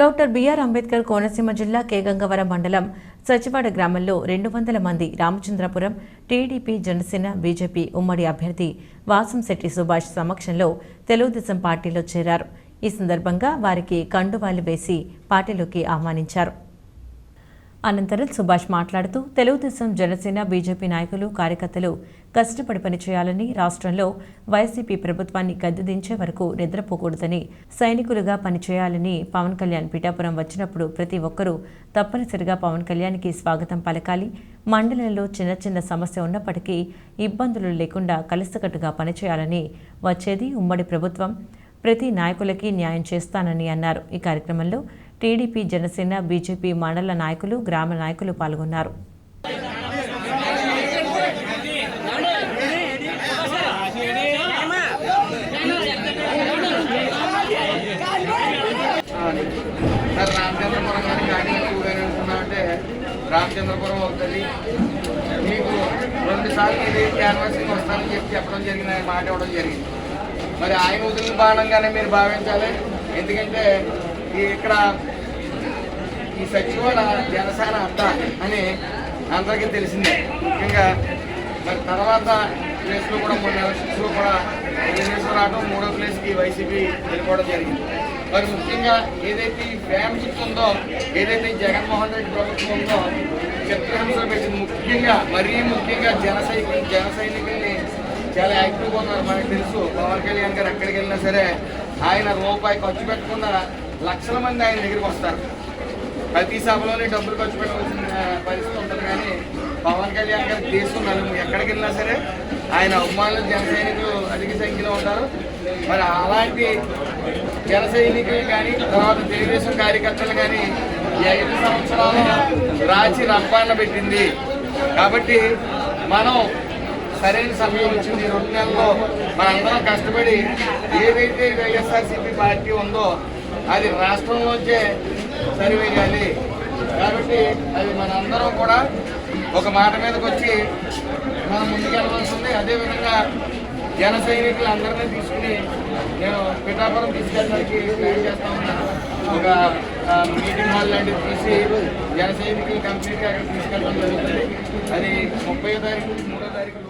Doctor BR Ambedkar Konaseema జిల్లా కేగంగవరం మండలం సచివాడ గ్రామంలో రెండు వందల మంది రామచంద్రపురం టీడీపీ జనసేన బీజేపీ ఉమ్మడి అభ్యర్థి వాసంశెట్టి సుభాష్ సమక్షంలో తెలుగుదేశం పార్టీలో చేరారు. ఈ సందర్భంగా వారికి కండువాలు వేసి పార్టీలోకి ఆహ్వానించారు. అనంతరం సుభాష్ మాట్లాడుతూ తెలుగుదేశం జనసేన బీజేపీ నాయకులు కార్యకర్తలు కష్టపడి పనిచేయాలని రాష్ట్రంలో వైసీపీ ప్రభుత్వాన్ని గద్దెదించే వరకు నిద్రపోకూడదని సైనికులుగా పనిచేయాలని పవన్ కళ్యాణ్ పిఠాపురం వచ్చినప్పుడు ప్రతి ఒక్కరూ తప్పనిసరిగా పవన్ కళ్యాణ్కి స్వాగతం పలకాలి. మండలంలో చిన్న చిన్న సమస్య ఉన్నప్పటికీ ఇబ్బందులు లేకుండా కలిసికట్టుగా పనిచేయాలని వచ్చేది ఉమ్మడి ప్రభుత్వం. ప్రతి నాయకులకి న్యాయం చేస్తానని అన్నారు. ఈ కార్యక్రమంలో టీడీపీ జనసేన బీజేపీ మండల నాయకులు గ్రామ నాయకులు పాల్గొన్నారు. రామచంద్రపురం కానీ కానీ చూడని రామచంద్రపురం అవుతుంది మీకు రెండు సార్లు ఇది క్యాన్వాసింగ్ వస్తానని చెప్పి చెప్పడం జరిగింది ఆయన మాట ఇవ్వడం జరిగింది. మరి ఆయన వదిలిన బాణంగానే మీరు భావించాలి. ఎందుకంటే ఇక్కడ ఈ సచివాల జనసేన అడ్డ అని అందరికీ తెలిసిందే. ముఖ్యంగా మరి తర్వాత ప్లేస్లో కూడా మొన్న ఎలక్షన్స్లో కూడా తెలుగుదేశం రావడం మూడో ప్లేస్కి వైసీపీ వెళ్ళిపోవడం జరిగింది. మరి ముఖ్యంగా ఏదైతే ఈ ఫ్యామిలీ ఉందో ఏదైతే ఈ జగన్మోహన్ రెడ్డి ప్రభుత్వం ఉందో చిత్రహింసలు పెట్టింది. ముఖ్యంగా మరీ ముఖ్యంగా జన సైనికులు జన సైనికుల్ని చాలా యాక్టివ్గా ఉన్నారు. మనకు తెలుసు పవన్ కళ్యాణ్ గారు ఎక్కడికి వెళ్ళినా సరే ఆయన రూపాయి ఖర్చు పెట్టకుండా లక్షల మంది ఆయన దగ్గరికి వస్తారు. ప్రతి సభలోనే డబ్బులు ఖర్చు పెట్టవలసిన పరిస్థితి ఉంటుంది కానీ పవన్ కళ్యాణ్ గారి దేశం నలుగురు ఎక్కడికి వెళ్ళినా సరే ఆయన అభిమానులు జన సైనికులు అధిక సంఖ్యలో ఉంటారు. మరి అలాంటి జన సైనికులు కానీ తర్వాత తెలుగుదేశం కార్యకర్తలు కానీ ఐదు సంవత్సరాలు రాచి రంపాన పెట్టింది. కాబట్టి మనం సరైన సమయం వచ్చింది. రెండు నెలల్లో మనందరం కష్టపడి ఏదైతే వైఎస్ఆర్సీపీ పార్టీ ఉందో అది రాష్ట్రంలోంచే సరివేయాలి. కాబట్టి అది మనందరం కూడా ఒక మాట మీదకి వచ్చి మనం ముందుకెళ్ళవలసి ఉంది అదేవిధంగా జన సైనికులు అందరినీ తీసుకుని నేను పిఠాపురం తీసుకెళ్ళడానికి ప్లాన్ చేస్తా ఉన్నాను. ఒక మీటింగ్ హాల్ లాంటిది తీసి జన సైనికులు కంప్లీట్గా అక్కడ తీసుకెళ్ళడం జరుగుతుంది. అది ముప్పై తారీఖు మూడో తారీఖు